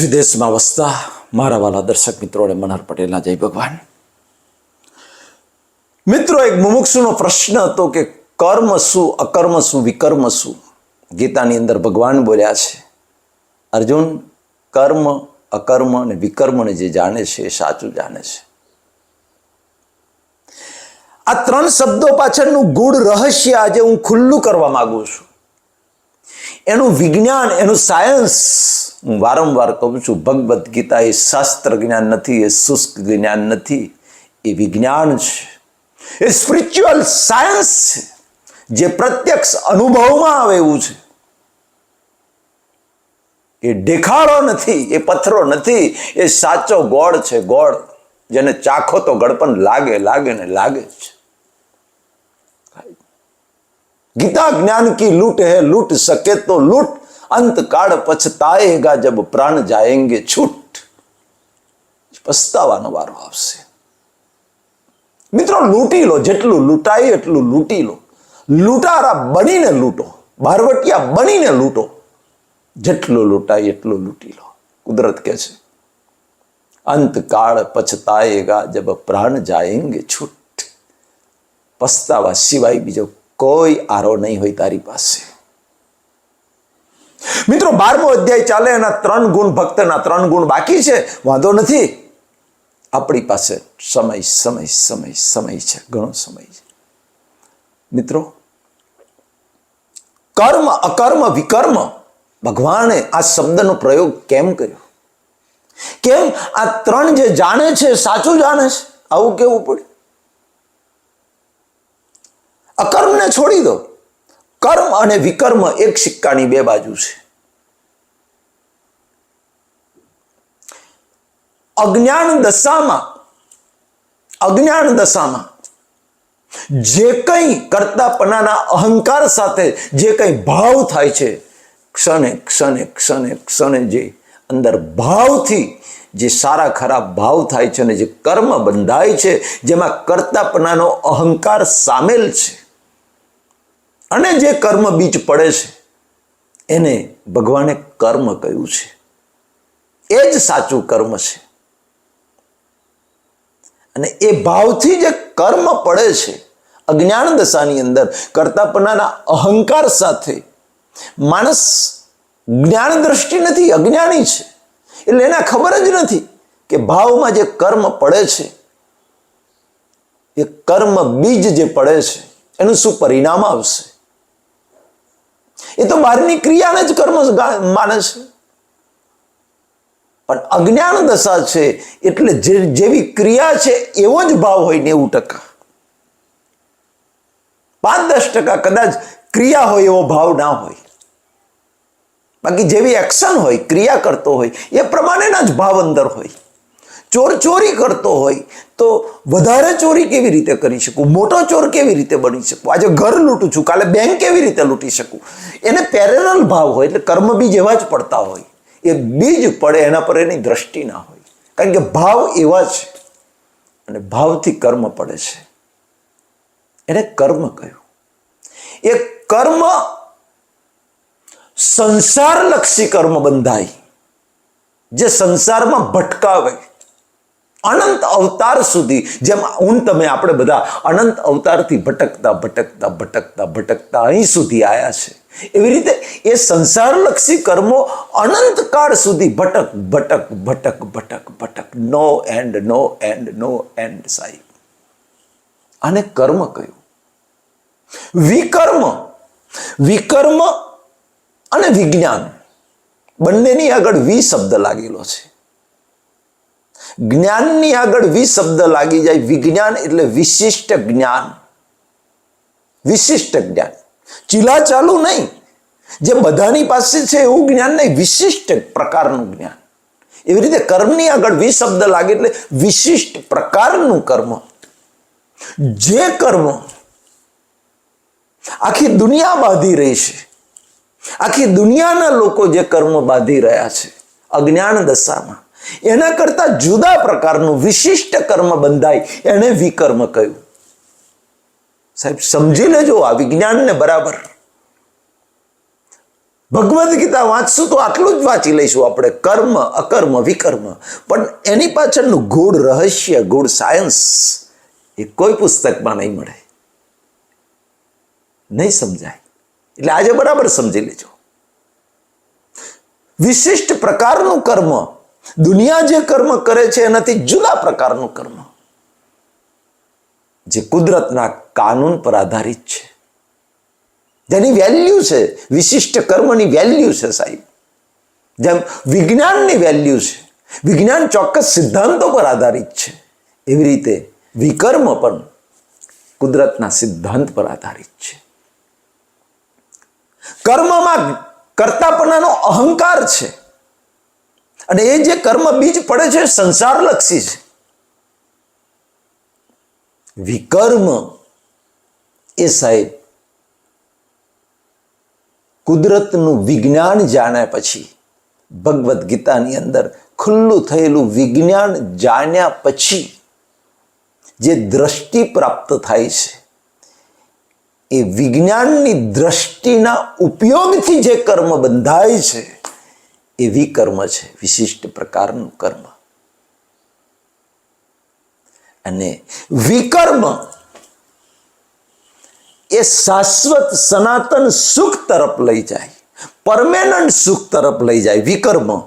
વિદેશમાં વસતા મારા વાલા દર્શક મિત્રોને મનહર પટેલના જય ભગવાન. મિત્રો, એક મુમુક્ષુનો પ્રશ્ન હતો કે કર્મ શું, અકર્મ શું, વિકર્મ શું? ગીતાની અંદર ભગવાન બોલ્યા છે, અર્જુન, કર્મ, અકર્મ અને વિકર્મને જે જાણે છે એ સાચું જાણે છે. આ ત્રણ શબ્દો પાછળનું ગૂઢ રહસ્ય આજે હું ખુલ્લું કરવા માગું છું. એનું વિજ્ઞાન, એનું સાયન્સ હું વારંવાર કહું છું ભગવદ્ ગીતા એ શાસ્ત્ર જ્ઞાન નથી એ શુષ્ક જ્ઞાન નથી એ વિજ્ઞાન છે એ સ્પિરિચ્યુઅલ સાયન્સ છે જે પ્રત્યક્ષ અનુભવમાં આવે એવું છે એ દેખાડો નથી એ પથરો નથી એ સાચો ગોળ છે ગોળ જેને ચાખો તો ગળપણ લાગે લાગે ને લાગે છે ગીતા જ્ઞાન કી લૂંટ હે લૂંટ સકે તો લૂંટ અંતકાળ પછતાએગા જબ પ્રાણ જાયંગે છૂટ. પસ્તાવાનો વારો આવશે. મિત્રો લૂંટી લો, જેટલું લૂંટાય એટલું લૂંટી લો. લૂંટારા બનીને લૂંટો ભારવટિયા બનીને લૂંટો. જેટલું લૂંટાય એટલું લૂંટી લો. કુદરત કે છે, અંતકાળ પછતાયેગા જબ પ્રાણ જાયંગે છૂટ. પસ્તાવા સિવાય બીજો કોઈ આરો નહીં હોય તારી પાસે. મિત્રો, બારમો અધ્યાય ચાલે એના ત્રણ ગુણ ભક્તના ત્રણ ગુણ બાકી છે. વાંધો નથી. આપણી પાસે સમય સમય સમય સમય છે. ઘણો સમય છે. મિત્રો, કર્મ, અકર્મ, વિકર્મ, ભગવાને આ શબ્દનો પ્રયોગ કેમ કર્યો? કેમ? આ ત્રણ જે જાણે છે, સાચું જાણે છે. આવું કેવું પડ્યું અકર્મને છોડી દો. કર્મ અને વિકર્મ એક સિક્કાની બે બાજુ છે. અજ્ઞાન દશામાં અજ્ઞાન દશામાં જે કંઈ કરતાપણાના અહંકાર સાથે જે કંઈ ભાવ થાય છે, ક્ષણે ક્ષણે ક્ષણે ક્ષણે જે અંદર ભાવથી જે સારા ખરાબ ભાવ થાય છે અને જે કર્મ બંધાય છે, જેમાં કરતાપણાનો અહંકાર સામેલ છે. અને જે કર્મ બીજ પડે છે, એને ભગવાને કર્મ કહ્યું છે. એ જ સાચું કર્મ છે. અને એ ભાવથી જે કર્મ પડે છે, અજ્ઞાન દશાની અંદર કરતાપણાના અહંકાર સાથે, માણસ જ્ઞાન દ્રષ્ટિ નથી, અજ્ઞાની છે. એટલે એને ખબર જ નથી કે ભાવમાં જે કર્મ પડે છે, એ કર્મ બીજ જે પડે છે, એનું શું પરિણામ આવશે? એ તો બહારની ક્રિયાને જ કર્મ માને છે. પણ અજ્ઞાન દશા છે એટલે જેવી ક્રિયા છે એવો જ ભાવ હોય નેવું ટકા. પાંચ દસ ટકા કદાચ ક્રિયા હોય એવો ભાવ ના હોય. બાકી જેવી એક્શન હોય, ક્રિયા કરતો હોય, એ પ્રમાણેના જ ભાવ અંદર હોય. ચોર ચોરી કરતો હોય તો વધારે ચોરી કેવી રીતે કરી શકું? મોટો ચોર કેવી રીતે બની શકું? આજે ઘર લૂંટું છું, કાલે બેંક કેવી રીતે લૂંટી શકું? એને પેરેલલ ભાવ હોય, એટલે કર્મ બીજ એવા જ પડતા હોય. એ બીજ પડે, એના પર એની દ્રષ્ટિ ના હોય. કારણ કે ભાવ એવા છે. અને ભાવથી કર્મ પડે છે. એને કર્મ કહ્યું. એ કર્મ સંસારલક્ષી કર્મ બંધાય. જે સંસારમાં ભટકાવે અનંત અવતાર સુધી, જેમ હું તમે આપણે બધા અનંત અવતારથી ભટકતા ભટકતા ભટકતા ભટકતા અહીં સુધી આવ્યા છે. એવી રીતે એ સંસારલક્ષી કર્મો અનંત કાળ સુધી ભટક ભટક ભટક ભટક ભટક. No end no end no end સાહેબ. આને કર્મ કહ્યું. વિકર્મ વિકર્મ અને વિજ્ઞાન. બંનેની આગળ વી શબ્દ લાગેલો છે. જ્ઞાનની આગળ વિ શબ્દ લાગી જાય. વિજ્ઞાન એટલે વિશિષ્ટ જ્ઞાન. વિશિષ્ટ જ્ઞાન. ચીલા ચાલુ નહીં. જે બધાની પાસે છે એવું જ્ઞાન નહીં. વિશિષ્ટ પ્રકારનું જ્ઞાન. એવી રીતે કર્મની આગળ વિ શબ્દ લાગે એટલે વિશિષ્ટ પ્રકારનું કર્મ. જે કર્મ આખી દુનિયા બાંધી રહી છે. આખી દુનિયાના લોકો જે કર્મ બાંધી રહ્યા છે. અજ્ઞાન દશામાં. એના કરતા જુદા પ્રકારનું વિશિષ્ટ કર્મ બંધાય એને વિકર્મ કહ્યું. સાહેબ, સમજી લેજો આ વિજ્ઞાનને બરાબર. ભગવદ્ ગીતા વાંચશું તો આટલું જ વાંચી લઈશું આપણે, કર્મ, અકર્મ, વિકર્મ. પણ એની પાછળનું ગૂઢ રહસ્ય, ગૂઢ સાયન્સ એ કોઈ પુસ્તકમાં નહીં મળે. નહીં સમજાય. એટલે આજે બરાબર સમજી લેજો. વિશિષ્ટ પ્રકારનું કર્મ દુનિયા જે કર્મ કરે છે એનાથી જુદા પ્રકારનું કર્મ. જે કુદરતના કાનૂન પર આધારિત છે. જેની વેલ્યુ છે, વિશિષ્ટ કર્મની વેલ્યુ છે સાહેબ. જેમ વિજ્ઞાનની વેલ્યુ છે, વિજ્ઞાન ચોક્કસ સિદ્ધાંતો પર આધારિત છે. એવી રીતે વિકર્મ પણ કુદરતના સિદ્ધાંત પર આધારિત છે. કર્મમાં કરતાપણાનો અહંકાર છે. અને એ જે કર્મ બીજ પડે છે, સંસારલક્ષી છે. વિકર્મ એ સાહેબ કુદરતનું વિજ્ઞાન જાણ્યા પછી, ભગવદ્ ગીતાની અંદર ખુલ્લું થયેલું વિજ્ઞાન જાણ્યા પછી જે દ્રષ્ટિ પ્રાપ્ત થાય છે, એ વિજ્ઞાનની દ્રષ્ટિના ઉપયોગથી જે કર્મ બંધાય છે એ વિકર્મ છે, વિશિષ્ટ પ્રકારનું કર્મ. અને વિકર્મ એ શાશ્વત સનાતન સુખ તરફ લઈ જાય, પરમેનન્ટ સુખ તરફ લઈ જાય, વિકર્મ.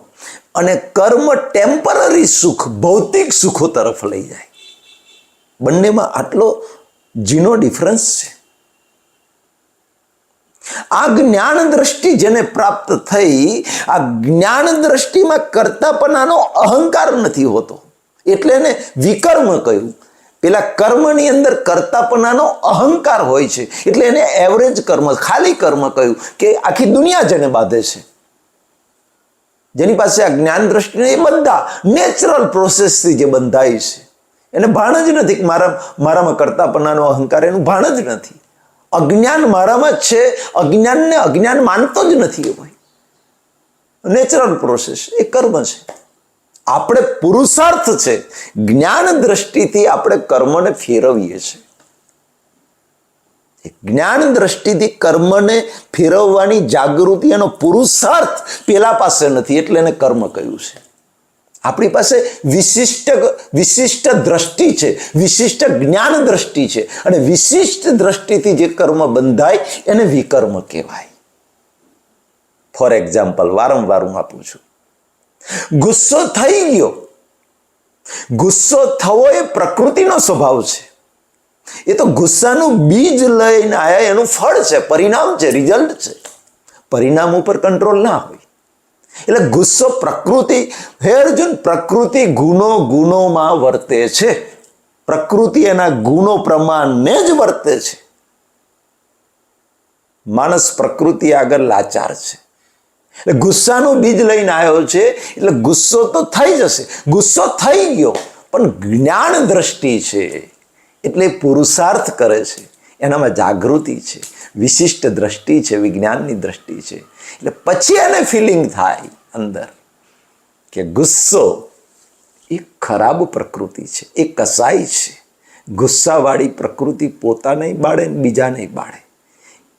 અને કર્મ ટેમ્પરરી સુખ, ભૌતિક સુખો તરફ લઈ જાય. બંનેમાં આટલો જીનો ડિફરન્સ છે. આ જ્ઞાન દ્રષ્ટિ જેને પ્રાપ્ત થઈ, આ જ્ઞાન દ્રષ્ટિમાં કરતાપણાનો અહંકાર નથી હોતો. એટલે એને વિકર્મ કહ્યું. પેલા કર્મની અંદર કરતાપણાનો અહંકાર હોય છે. એટલે એને એવરેજ કર્મ, ખાલી કર્મ કહ્યું કે આખી દુનિયા જેને બાંધે છે. જેની પાસે આ જ્ઞાન દ્રષ્ટિ એ બધા નેચરલ પ્રોસેસથી જે બંધાય છે. એને ભાણ જ નથી મારા, મારામાં કરતાપણાનો અહંકાર એનું ભાણ જ નથી. અજ્ઞાન મારામાં જ છે. અજ્ઞાનને અજ્ઞાન માનતો જ નથી એ ભાઈ નેચરલ પ્રોસેસ એ કર્મ છે. આપણે પુરુષાર્થ છે. જ્ઞાન દ્રષ્ટિથી આપણે કર્મને ફેરવીએ છીએ. જ્ઞાન દ્રષ્ટિથી કર્મને ફેરવવાની જાગૃતિ એનો પુરુષાર્થ પેલા પાસે નથી. એટલે એને કર્મ કહ્યું છે. આપણી પાસે વિશિષ્ટ વિશિષ્ટ દ્રષ્ટિ છે, વિશિષ્ટ જ્ઞાન દ્રષ્ટિ છે. અને વિશિષ્ટ દ્રષ્ટિથી જે કર્મ બંધાય, એને વિકર્મ કહેવાય. ફોર એક્ઝામ્પલ વારંવાર હું આપું છું. ગુસ્સો થઈ ગયો. ગુસ્સો થવો એ પ્રકૃતિનો સ્વભાવ છે. એ તો ગુસ્સાનું બીજ લઈને આયા, એનું ફળ છે, પરિણામ છે રિઝલ્ટ છે. પરિણામ ઉપર કંટ્રોલ ના હોય. એટલે ગુસ્સો પ્રકૃતિ, હે અર્જુન, પ્રકૃતિ ગુનો ગુણોમાં વર્તે છે. પ્રકૃતિ એના ગુણો પ્રમાણને જ વર્તે છે. માણસ પ્રકૃતિ આગળ લાચાર છે. એટલે ગુસ્સાનું બીજ લઈને આવ્યો છે, એટલે ગુસ્સો તો થઈ જશે. ગુસ્સો થઈ ગયો, પણ જ્ઞાન દ્રષ્ટિ છે, એટલે પુરુષાર્થ કરે છે. એનામાં જાગૃતિ છે, વિશિષ્ટ દ્રષ્ટિ છે, વિજ્ઞાનની દ્રષ્ટિ છે. એટલે પછી એને ફિલિંગ થાય અંદર કે ગુસ્સો એ ખરાબ પ્રકૃતિ છે એ કસાય છે. ગુસ્સાવાળી પ્રકૃતિ પોતાને બાળે ને બીજાને બાળે.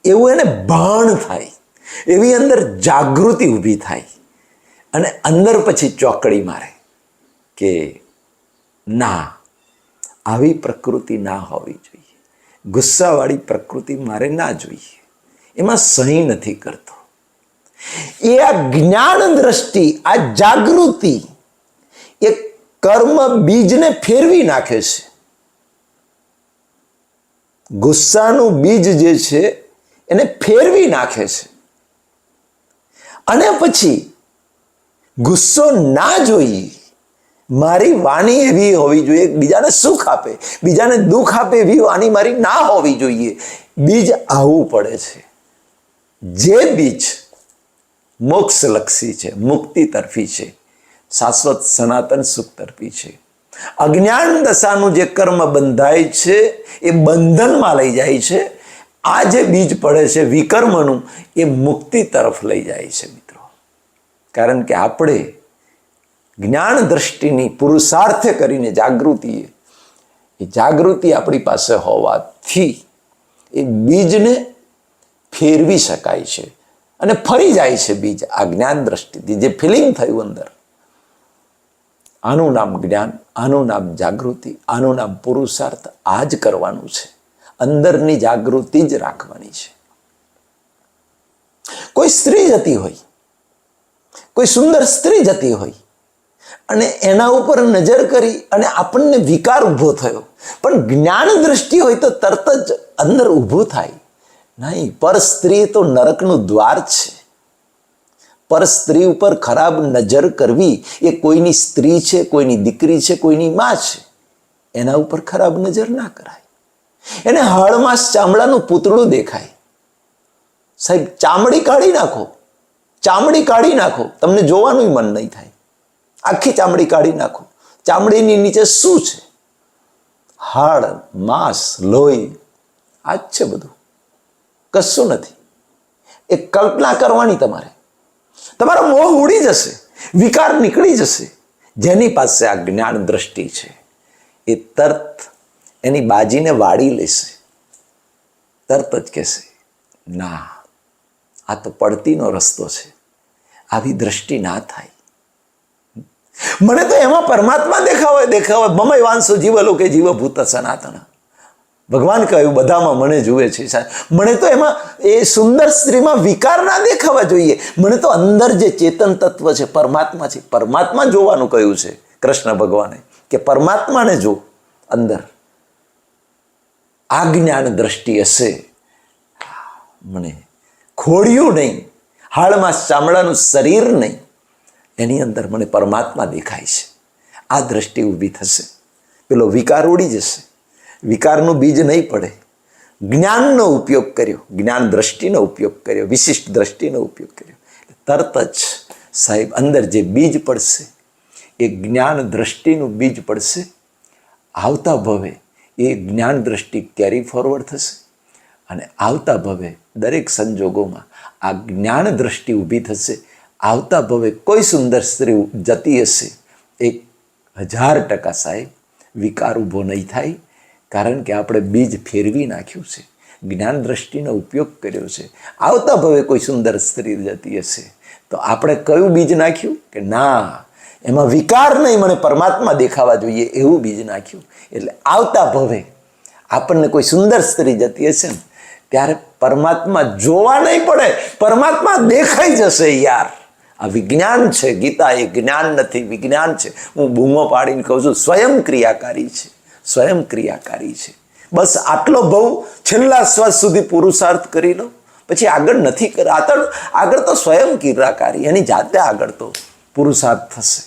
એવું એને ભાણ થાય. એવી અંદર જાગૃતિ ઊભી થાય. અને અંદર પછી ચોકડી મારે કે ના, આવી પ્રકૃતિ ના હોવી જોઈએ. ગુસ્સાવાળી પ્રકૃતિ મારે ના જોઈએ. એમાં સહી નથી કરતો. એ આ જ્ઞાન દ્રષ્ટિ આ જાગૃતિ, એ કર્મ બીજને ફેરવી નાખે છે. ગુસ્સાનું બીજ જે છે, એને ફેરવી નાખે છે. અને પછી, ગુસ્સો ના જોઈએ મારી વાણી એવી હોવી જોઈએ, બીજાને સુખ આપે, બીજાને દુઃખ આપે એવી વાણી મારી ના હોવી જોઈએ. બીજ આવવું પડે છે. જે બીજ મોક્ષલક્ષી છે, મુક્તિ તરફી છે, શાશ્વત સનાતન સુખ તરફી છે. અજ્ઞાન દશાનું જે કર્મ બંધાય છે, એ બંધનમાં લઈ જાય છે. આ જે બીજ પડે છે વિકર્મનું, એ મુક્તિ તરફ લઈ જાય છે મિત્રો. કારણ કે આપણે જ્ઞાન દ્રષ્ટિની પુરુષાર્થ કરીને જાગૃતિ એ જાગૃતિ આપણી પાસે હોવાથી એ બીજને ફેરવી શકાય છે. અને ફરી જાય છે બીજ આ જ્ઞાન દ્રષ્ટિથી, જે ફિલિંગ થયું અંદર. આનું નામ જ્ઞાન, આનું નામ જાગૃતિ, આનું નામ પુરુષાર્થ આ જ કરવાનું છે. અંદરની જાગૃતિ જ રાખવાની છે. કોઈ સ્ત્રી જતી હોય, કોઈ સુંદર સ્ત્રી જતી હોય, અને એના ઉપર નજર કરી અને આપણને વિકાર ઊભો થયો, પણ જ્ઞાન દ્રષ્ટિ હોય તો તરત જ અંદર ઊભું થાય. નહીં, પર સ્ત્રી તો નરકનું દ્વાર છે. પર સ્ત્રી ઉપર ખરાબ નજર કરવી એ કોઈની સ્ત્રી છે, કોઈની દીકરી છે, કોઈની માં છે. એના ઉપર ખરાબ નજર ના કરાય. એને હળમાં ચામડાનું પૂતળું દેખાય. સાહેબ, ચામડી કાઢી નાખો. ચામડી કાઢી નાખો. તમને જોવાનું મન નહીં થાય. આખી ચામડી કાઢી નાખો. ચામડીની નીચે શું છે? હાડ, માંસ, લોહી. આ જ છે બધું. કશું નથી. એ કલ્પના કરવાની તમારે. તમારો મોહ ઉડી જશે, વિકાર નીકળી જશે. જેની પાસે આ જ્ઞાન દ્રષ્ટિ છે, એ તરત એની બાજીને વાળી લેશે. તરત જ કહેશે, ના, આ તો પડતીનો રસ્તો છે. આવી દ્રષ્ટિ ના થાય. મને તો એમાં પરમાત્મા દેખાવે દેખાવે મમય વાંસો જીવ લોકે જીવ ભૂત સનાતન ભગવાન કહ્યું, બધામાં મને જુએ છે, સાહેબ. મને તો એમાં એ સુંદર સ્ત્રીમાં વિકાર ના દેખાવા જોઈએ. મને તો અંદર જે ચેતન તત્વ છે, પરમાત્મા છે, પરમાત્મા જોવાનું કહ્યું છે કૃષ્ણ ભગવાને કે, પરમાત્માને જો અંદર આ જ્ઞાન દ્રષ્ટિ હશે. મને ખોડિયું નહીં. હાડમાં ચામડાનું શરીર નહીં. એની અંદર મને પરમાત્મા દેખાય છે. આ દ્રષ્ટિ ઊભી થશે. પેલો વિકાર ઉડી જશે. વિકારનું બીજ નહીં પડે. જ્ઞાનનો ઉપયોગ કર્યો. જ્ઞાન દ્રષ્ટિનો ઉપયોગ કર્યો. વિશિષ્ટ દ્રષ્ટિનો ઉપયોગ કર્યો. તરત જ સાહેબ અંદર જે બીજ પડશે, એ જ્ઞાન દ્રષ્ટિનું બીજ પડશે. આવતા ભવે એ જ્ઞાન દ્રષ્ટિ કેરી ફોરવર્ડ થશે. અને આવતા ભવે દરેક સંજોગોમાં આ જ્ઞાન દ્રષ્ટિ ઊભી થશે. આવતા ભવે કોઈ સુંદર સ્ત્રી જતી હશે. એક હજાર ટકા સાહેબ વિકાર ઊભો નહીં થાય. કારણ કે આપણે બીજ ફેરવી નાખ્યું છે, જ્ઞાન દ્રષ્ટિનો ઉપયોગ કર્યો છે. આવતા ભવે કોઈ સુંદર સ્ત્રી જતી હશે. તો આપણે કયું બીજ નાખ્યું? કે ના, એમાં વિકાર નહીં, મને પરમાત્મા દેખાવા જોઈએ એવું બીજ નાખ્યું. એટલે આવતા ભવે આપણને કોઈ સુંદર સ્ત્રી જતી હશે ને, ત્યારે પરમાત્મા જોવા નહીં પડે, પરમાત્મા દેખાઈ જશે યાર. આ વિજ્ઞાન છે ગીતા, એ જ્ઞાન નથી, વિજ્ઞાન છે. હું બૂમો પાડીને કહું છું, સ્વયં ક્રિયાકારી છે. સ્વયં ક્રિયાકારી છે. બસ આટલો બહુ છેલ્લા શ્વાસ સુધી પુરુષાર્થ કરી લો. પછી આગળ નથી કર આગળ આગળ તો સ્વયં ક્રિયાકારી, એની જાતે આગળ તો પુરુષાર્થ થશે.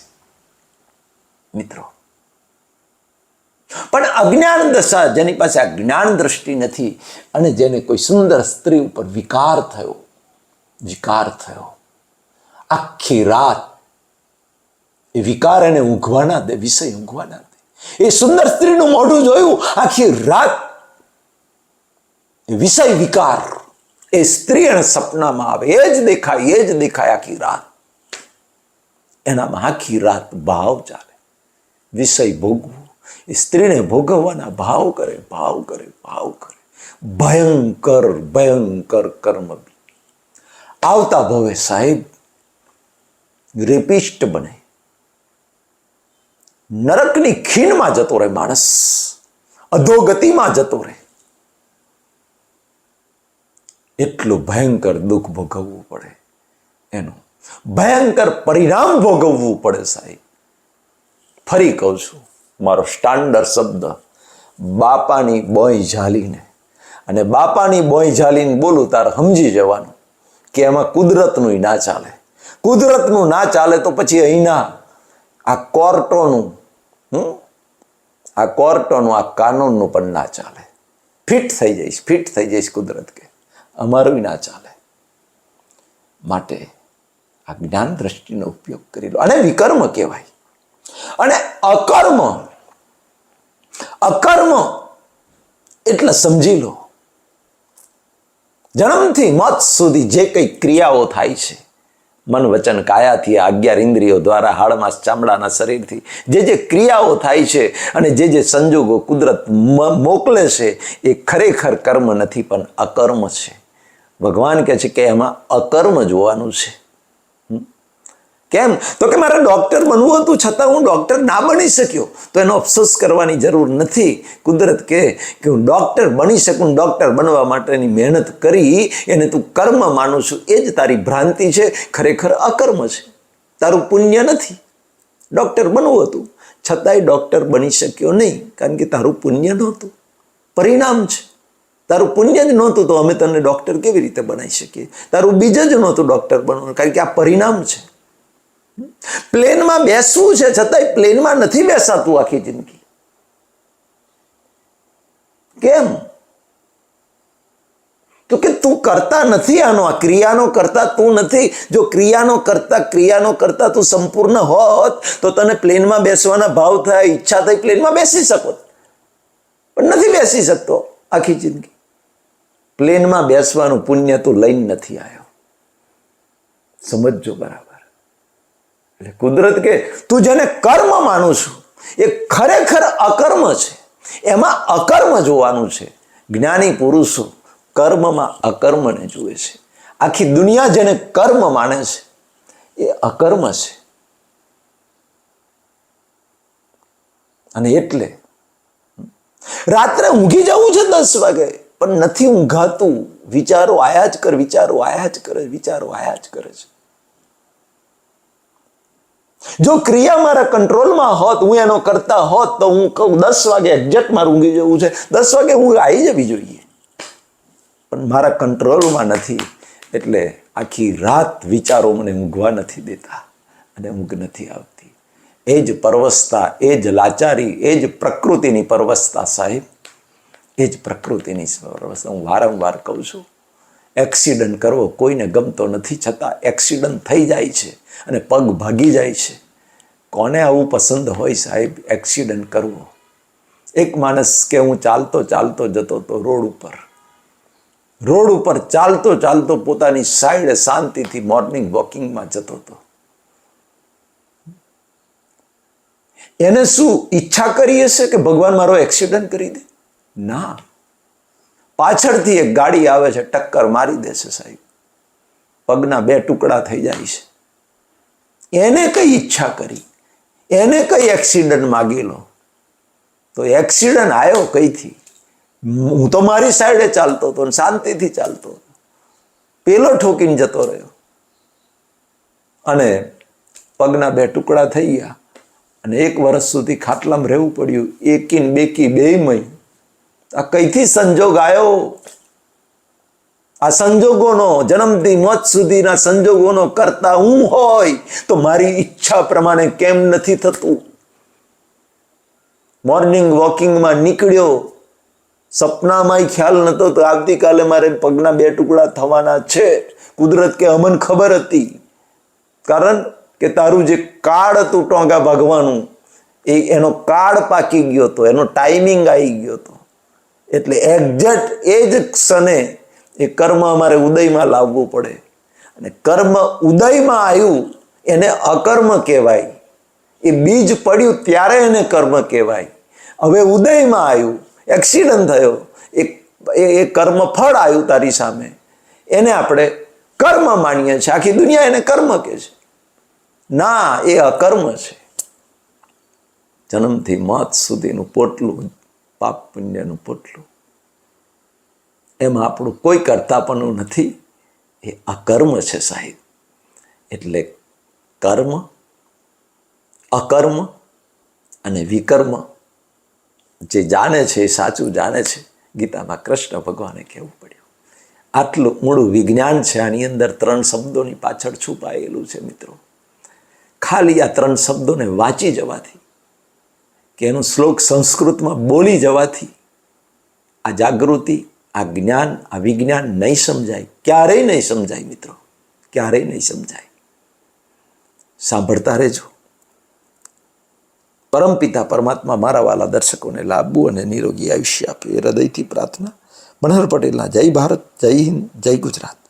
મિત્રો. પણ અજ્ઞાન દશા, જેની પાસે આ જ્ઞાન દ્રષ્ટિ નથી અને જેને કોઈ સુંદર સ્ત્રી ઉપર વિકાર થયો વિકાર થયો, આખી રાત એ વિકાર એને ઊંઘવાના દે, વિષય ઊંઘવા ના દે. એ સુંદર સ્ત્રીનું મોઢું જોયું, આખી રાત એ વિષય વિકાર. એ સ્ત્રી એને સપનામાં આવે, એ જ દેખાય, એ જ દેખાય આખી રાત. એનામાં આખી રાત ભાવ ચાલે. વિષય ભોગવું, એ સ્ત્રીને ભોગવવાના ભાવ કરે ભાવ કરે ભાવ કરે. ભયંકર ભયંકર કર્મ બી આવતા ભવે સાહેબ, રેપિસ્ટ બને. નરકની ખીણમાં જતો રહે માણસ. અધોગતિમાં જતો રહે. એટલું ભયંકર દુઃખ ભોગવવું પડે એનું. ભયંકર પરિણામ ભોગવવું પડે સાહેબ. ફરી કહું છું, મારો સ્ટાન્ડર્ડ શબ્દ, બાપાની બોય ઝાલીને. અને બાપાની બોય ઝાલીને બોલું, તારે સમજી જવાનું કે એમાં કુદરતનું ના ચાલે. કુદરતનું ના ચાલે તો પછી અહીંના આ કોર્ટોનું આ કોર્ટોનું, આ કાનૂનનું પણ ના ચાલે. ફિટ થઈ જઈશ, ફિટ થઈ જઈશ કુદરત કે. અમારું ના ચાલે. માટે આ જ્ઞાન દ્રષ્ટિનો ઉપયોગ કરી લો. અને વિકર્મ કહેવાય. અને અકર્મ અકર્મ એટલે સમજી લો. જન્મથી મત સુધી જે કંઈ ક્રિયાઓ થાય છે મન વચન કાયાથી આ અગિયાર ઇન્દ્રિયો દ્વારા હાડમાં ચામડાના શરીરથી જે જે ક્રિયાઓ થાય છે અને જે જે સંજોગો કુદરત મોકલે છે, એ ખરેખર કર્મ નથી, પણ અકર્મ છે ભગવાન કહે છે કે એમાં અકર્મ જોવાનું છે? કેમ? તો કે મારે ડૉક્ટર બનવું હતું, છતાં હું ડૉક્ટર ના બની શક્યો. તો એનો અફસોસ કરવાની જરૂર નથી. કુદરત કહે કે હું ડૉક્ટર બની શકું ડૉક્ટર બનવા માટેની મહેનત કરી, એને તું કર્મ માનું છું. એ જ તારી ભ્રાંતિ છે. ખરેખર અકર્મ છે. તારું પુણ્ય નથી. ડૉક્ટર બનવું હતું. છતાંય ડૉક્ટર બની શક્યો નહીં, કારણ કે તારું પુણ્ય નહોતું. પરિણામ છે. તારું પુણ્ય જ નહોતું, તો અમે તને ડૉક્ટર કેવી રીતે બનાવી શકીએ? તારું બીજ જ નહોતું ડૉક્ટર બનવાનું, કારણ કે આ પરિણામ છે. પ્લેનમાં બેસવું છે છતાંય પ્લેનમાં નથી બેસાતું આખી જિંદગી. કેમ? તો કે તું કરતા નથી આનો, આ ક્રિયાનો કરતા તું નથી. જો ક્રિયાનો કરતા ક્રિયાનો કરતા તું સંપૂર્ણ હોત, તો તને પ્લેનમાં બેસવાના ભાવ થાય, ઈચ્છા થઈ પ્લેનમાં બેસી શકો પણ નથી બેસી શકતો આખી જિંદગી. પ્લેનમાં બેસવાનું પુણ્ય તું લઈને નથી આવ્યો. સમજજો બરાબર. એટલે કુદરત કે, તું જેને કર્મ માનું છું, એ ખરેખર અકર્મ છે. એમાં અકર્મ જોવાનું છે. જ્ઞાની પુરુષો કર્મમાં અકર્મને જુએ છે. આખી દુનિયા જેને કર્મ માને છે, એ અકર્મ છે. અને એટલે રાત્રે ઊંઘી જવું છે દસ વાગે, પણ નથી ઊંઘાતું. વિચારો આયા જ કર, વિચારો આયા જ કરે, વિચારો આયા જ કરે છે. જો ક્રિયા મારા કંટ્રોલમાં હોત, હું એનો કરતા હોત, તો હું કહું, દસ વાગે એક્ઝેક્ટ મારે ઊંઘી જવું છે. દસ વાગે હું આવી જવી જોઈએ. પણ મારા કંટ્રોલમાં નથી. એટલે આખી રાત વિચારો મને ઊંઘવા નથી દેતા અને ઊંઘ નથી આવતી. એ જ પરવસતા, એ જ લાચારી, એ જ પ્રકૃતિની પરવસતા સાહેબ. એ જ પ્રકૃતિની પરવસતા. હું વારંવાર કહું છું એક્સિડન્ટ કરવો કોઈને ગમતો નથી, છતાં એક્સિડન્ટ થઈ જાય છે અને પગ ભાગી જાય છે. કોને આવું પસંદ હોય સાહેબ એક્સિડન્ટ કરવો? એક માણસ કે હું ચાલતો ચાલતો જતો હતો રોડ ઉપર રોડ ઉપર ચાલતો ચાલતો પોતાની સાઈડે શાંતિથી મોર્નિંગ વોકિંગમાં જતો હતો. એને શું ઈચ્છા કરી હશે કે ભગવાન મારો એક્સિડન્ટ કરી દે? ના. પાછળથી એક ગાડી આવે છે, ટક્કર મારી દેશે સાહેબ. પગના બે ટુકડા થઈ જાય છે. એને કઈ ઈચ્છા કરી? એને કઈ એક્સિડન્ટ માગેલો? તો એક્સિડન્ટ આવ્યો કઈથી? હું તો મારી સાઈડે ચાલતો હતો ને શાંતિથી ચાલતો હતો. પેલો ઠોકીને જતો રહ્યો. અને પગના બે ટુકડા થઈ ગયા. અને એક વર્ષ સુધી ખાટલામાં રહેવું પડ્યું. એકીન બેકી બેયમય આ કઈથી સંજોગ આવ્યો આ સંજોગોનો જન્મથી મોત સુધીના સંજોગોનો કરતા હું હોય તો મારી ઈચ્છા પ્રમાણે કેમ નથી થતું? મોર્નિંગ વોકિંગમાં નીકળ્યો. સપનામાંય ખ્યાલ નતો તો આવતીકાલે મારે પગના બે ટુકડા થવાના છે. કુદરત કે અમન ખબર હતી. કારણ કે તારું જે કાળ હતું ટોંગા ભાગવાનું, એ એનો કાળ પાકી ગયો હતો, એનો ટાઈમિંગ આવી ગયો હતો. એટલે એક્ઝેક્ટ એ જ ક્ષણે એ કર્મ અમારે ઉદયમાં લાવવું પડે. અને કર્મ ઉદયમાં આવ્યું, એને અકર્મ કહેવાય. એ બીજ પડ્યું ત્યારે એને કર્મ કહેવાય. હવે ઉદયમાં આવ્યું એક્સિડન્ટ થયો એ એ કર્મ ફળ આવ્યું તારી સામે. એને આપણે કર્મ માનીએ છીએ. આખી દુનિયા એને કર્મ કહે છે. ના, એ અકર્મ છે. જન્મથી મોત સુધીનું પોટલું પાપ પુણ્યનું પોટલું. એમાં આપણું કોઈ કરતાપણું નથી. એ અકર્મ છે સાહેબ. એટલે કર્મ, અકર્મ અને વિકર્મ જે જાણે છે એ સાચું જાણે છે, ગીતામાં કૃષ્ણ ભગવાને કહેવું પડ્યું. આટલું મૂળું વિજ્ઞાન છે, આની અંદર ત્રણ શબ્દોની પાછળ છુપાયેલું છે મિત્રો. ખાલી આ ત્રણ શબ્દોને વાંચી જવાથી કે એનું શ્લોક સંસ્કૃતમાં બોલી જવાથી આ જાગૃતિ, આ જ્ઞાન, આ વિજ્ઞાન નહીં સમજાય. ક્યારેય નહીં સમજાય મિત્રો. ક્યારેય નહીં સમજાય. સાંભળતા રહેજો. પરમપિતા પરમાત્મા મારા વાલા દર્શકોને લાભવું અને નિરોગી આયુષ્ય આપે. હૃદયથી પ્રાર્થના. મનહર પટેલના જય ભારત, જય હિન્દ, જય ગુજરાત.